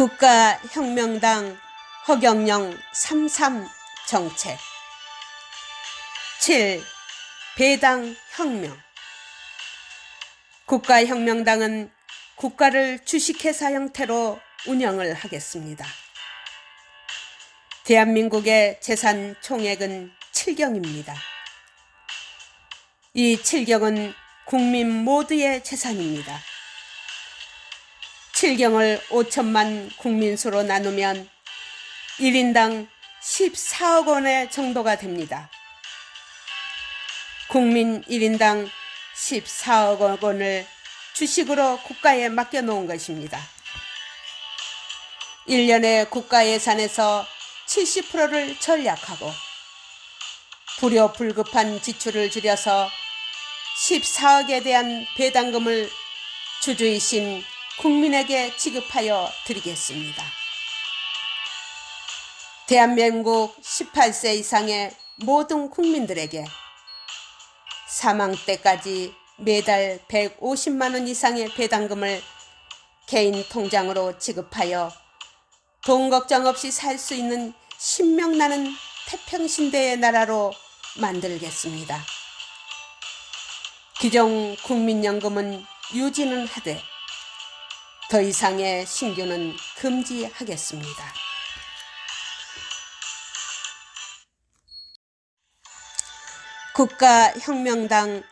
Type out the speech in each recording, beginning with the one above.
국가혁명당 허경영 33 정책 7. 배당 혁명 국가혁명당은 국가를 주식회사 형태로 운영을 하겠습니다. 대한민국의 재산 총액은 7경입니다. 이 7경은 국민 모두의 재산입니다. 7경을 5천만 국민수로 나누면 1인당 14억 원의 정도가 됩니다. 국민 1인당 14억 원을 주식으로 국가에 맡겨놓은 것입니다. 1년에 국가 예산에서 70%를 전략하고 불효불급한 지출을 줄여서 14억에 대한 배당금을 주주이신 국민에게 지급하여 드리겠습니다. 대한민국 18세 이상의 모든 국민들에게 사망 때까지 매달 150만 원 이상의 배당금을 개인 통장으로 지급하여 돈 걱정 없이 살 수 있는 신명나는 태평신대의 나라로 만들겠습니다. 기존 국민연금은 유지는 하되 더 이상의 신규는 금지하겠습니다. 국가혁명당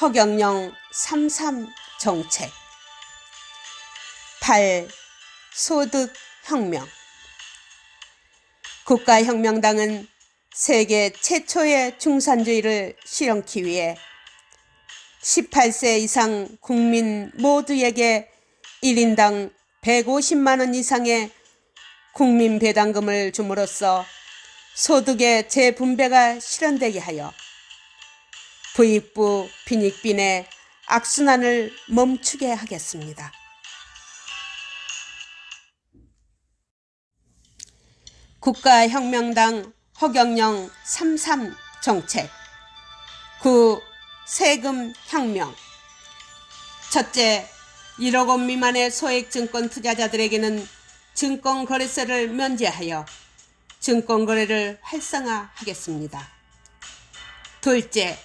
허경영 33 정책 8. 소득혁명 국가혁명당은 세계 최초의 중산주의를 실현키 위해 18세 이상 국민 모두에게 1인당 150만 원 이상의 국민 배당금을 줌으로써 소득의 재분배가 실현되게 하여 부익부 빈익빈의 악순환을 멈추게 하겠습니다. 국가혁명당 허경영 33 정책 9. 세금 혁명 첫째, 1억 원 미만의 소액 증권 투자자들에게는 증권 거래세를 면제하여 증권 거래를 활성화하겠습니다. 둘째,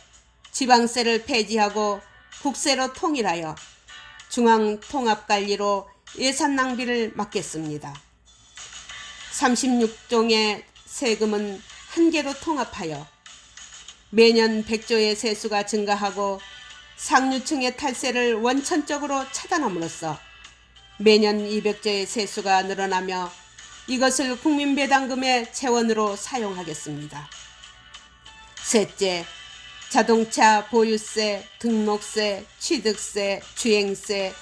지방세를 폐지하고 국세로 통일하여 중앙 통합 관리로 예산 낭비를 막겠습니다. 36종의 세금은 한 개로 통합하여 매년 100조의 세수가 증가하고 상류층의 탈세를 원천적으로 차단함으로써 매년 200조의 세수가 늘어나며 이것을 국민배당금의 재원으로 사용하겠습니다. 셋째, 자동차 보유세, 등록세, 취득세, 주행세,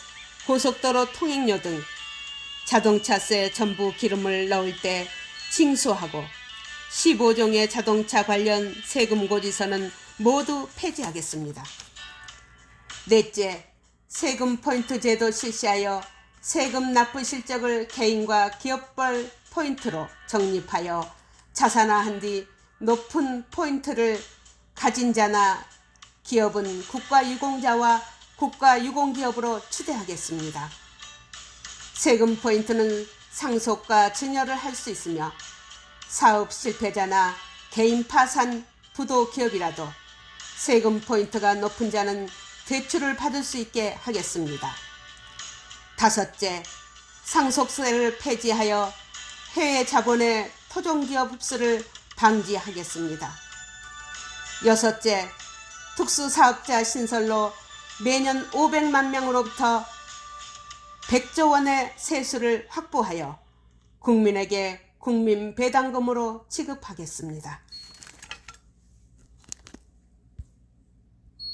고속도로 통행료 등 자동차세 전부 기름을 넣을 때 징수하고 15종의 자동차 관련 세금 고지서는 모두 폐지하겠습니다. 넷째, 세금 포인트 제도 실시하여 세금 납부 실적을 개인과 기업별 포인트로 적립하여 자산화한 뒤 높은 포인트를 가진 자나 기업은 국가유공자와 국가유공기업으로 추대하겠습니다. 세금 포인트는 상속과 증여를 할 수 있으며 사업 실패자나 개인 파산 부도 기업이라도 세금 포인트가 높은 자는 대출을 받을 수 있게 하겠습니다. 다섯째, 상속세를 폐지하여 해외 자본의 토종기업 흡수를 방지하겠습니다. 여섯째, 특수사업자 신설로 매년 500만 명으로부터 100조 원의 세수를 확보하여 국민에게 국민 배당금으로 지급하겠습니다.